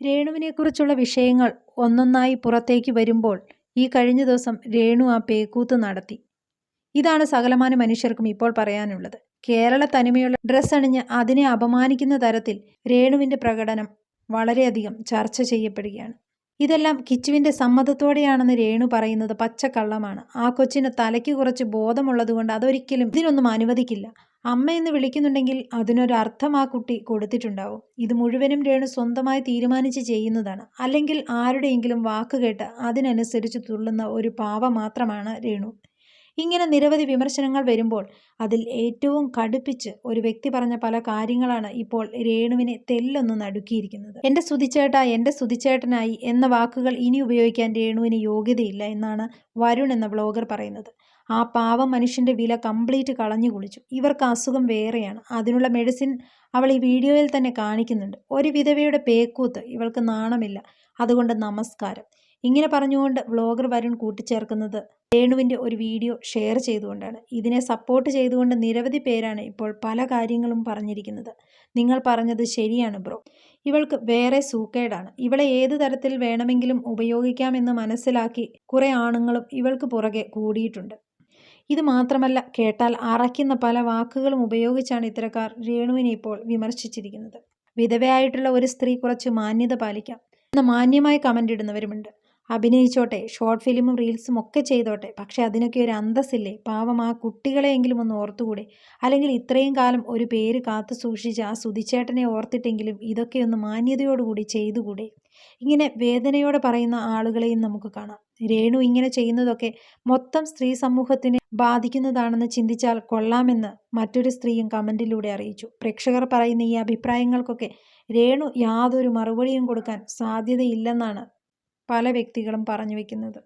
രേണുവിനെക്കുറിച്ചുള്ള വിഷയങ്ങൾ ഒന്നൊന്നായി പുറത്തേക്ക് വരുമ്പോൾ ഈ കഴിഞ്ഞ ദിവസം രേണു ആ പേക്കൂത്ത് നടത്തി. ഇതാണ് സകലമാന മനുഷ്യർക്കും ഇപ്പോൾ പറയാനുള്ളത്. കേരള തനിമയുള്ള ഡ്രസ്സ് അണിഞ്ഞ് അതിനെ അപമാനിക്കുന്ന തരത്തിൽ രേണുവിന്റെ പ്രകടനം വളരെയധികം ചർച്ച ചെയ്യപ്പെടുകയാണ്. ഇതെല്ലാം കിച്ചുവിന്റെ സമ്മതത്തോടെയാണെന്ന് രേണു പറയുന്നത് പച്ചക്കള്ളമാണ്. ആ കൊച്ചിന് തലയ്ക്ക് കുറച്ച് ബോധമുള്ളതുകൊണ്ട് അതൊരിക്കലും ഇതിനൊന്നും അനുവദിക്കില്ല. അമ്മ എന്ന് വിളിക്കുന്നുണ്ടെങ്കിൽ അതിനൊരർത്ഥം ആ കുട്ടി കൊടുത്തിട്ടുണ്ടാവും. ഇത് മുഴുവനും രേണു സ്വന്തമായി തീരുമാനിച്ച് ചെയ്യുന്നതാണ്. അല്ലെങ്കിൽ ആരുടെയെങ്കിലും വാക്ക് കേട്ട് അതിനനുസരിച്ച് തുള്ളുന്ന ഒരു പാവ മാത്രമാണ് രേണു. ഇങ്ങനെ നിരവധി വിമർശനങ്ങൾ വരുമ്പോൾ അതിൽ ഏറ്റവും കടുപ്പിച്ച് ഒരു വ്യക്തി പറഞ്ഞ പല കാര്യങ്ങളാണ് ഇപ്പോൾ രേണുവിനെ തെല്ലൊന്ന് നടുക്കിയിരിക്കുന്നത്. എന്റെ സുതിച്ചേട്ട എന്റെ സുതിച്ചേട്ടനായി എന്ന വാക്കുകൾ ഇനി ഉപയോഗിക്കാൻ രേണുവിന് യോഗ്യതയില്ല എന്നാണ് വരുൺ എന്ന ബ്ലോഗർ പറയുന്നത്. ആ പാവം മനുഷ്യന്റെ വില കംപ്ലീറ്റ് കളഞ്ഞു കുളിച്ചു. ഇവർക്ക് അസുഖം വേറെയാണ്. അതിനുള്ള മെഡിസിൻ അവൾ ഈ വീഡിയോയിൽ തന്നെ കാണിക്കുന്നുണ്ട്. ഒരു വിധവയുടെ പേക്കൂത്ത് ഇവൾക്ക് നാണമില്ല. അതുകൊണ്ട് നമസ്കാരം. ഇങ്ങനെ പറഞ്ഞുകൊണ്ട് വ്ളോഗർ വരുൺ കൂട്ടിച്ചേർക്കുന്നത് രേണുവിന്റെ ഒരു വീഡിയോ ഷെയർ ചെയ്തുകൊണ്ടാണ്. ഇതിനെ സപ്പോർട്ട് ചെയ്തുകൊണ്ട് നിരവധി പേരാണ് ഇപ്പോൾ പല കാര്യങ്ങളും പറഞ്ഞിരിക്കുന്നത്. നിങ്ങൾ പറഞ്ഞത് ശരിയാണ് ബ്രോ. ഇവൾക്ക് വേറെ സൂക്കേടാണ്. ഇവളെ ഏത് തരത്തിൽ വേണമെങ്കിലും ഉപയോഗിക്കാമെന്ന് മനസ്സിലാക്കി കുറേ ആണുങ്ങളും ഇവൾക്ക് പുറകെ കൂടിയിട്ടുണ്ട്. ഇത് മാത്രമല്ല കേട്ടാൽ അറയ്ക്കുന്ന പല വാക്കുകളും ഉപയോഗിച്ചാണ് ഇത്തരക്കാർ രേണുവിനെ ഇപ്പോൾ വിമർശിച്ചിരിക്കുന്നത്. വിധവയായിട്ടുള്ള ഒരു സ്ത്രീ കുറച്ച് മാന്യത പാലിക്കാം. എന്ന മാന്യമായി കമന്റ് ഇടുന്നവരുമുണ്ട്. അഭിനയിച്ചോട്ടെ ഷോർട്ട് ഫിലിമും റീൽസും ഒക്കെ ചെയ്തോട്ടെ. പക്ഷേ അതിനൊക്കെ ഒരു അന്തസ്സില്ലേ? പാവം ആ കുട്ടികളെയെങ്കിലും ഒന്ന് ഓർത്തുകൂടെ? അല്ലെങ്കിൽ ഇത്രയും കാലം ഒരു പേര് കാത്തു സൂക്ഷിച്ച് ആ സുതിച്ചേട്ടനെ ഓർത്തിട്ടെങ്കിലും ഇതൊക്കെ ഒന്ന് മാന്യതയോടുകൂടി ചെയ്തുകൂടെ? ഇങ്ങനെ വേദനയോടെ പറയുന്ന ആളുകളെയും നമുക്ക് കാണാം. രേണു ഇങ്ങനെ ചെയ്യുന്നതൊക്കെ മൊത്തം സ്ത്രീ സമൂഹത്തിനെ ബാധിക്കുന്നതാണെന്ന് ചിന്തിച്ചാൽ കൊള്ളാമെന്ന് മറ്റൊരു സ്ത്രീയും കമന്റിലൂടെ അറിയിച്ചു. പ്രേക്ഷകർ പറയുന്ന ഈ അഭിപ്രായങ്ങൾക്കൊക്കെ രേണു യാതൊരു മറുപടിയും കൊടുക്കാൻ സാധ്യതയില്ലെന്നാണ് പല വ്യക്തികളും പറഞ്ഞു വയ്ക്കുന്നത്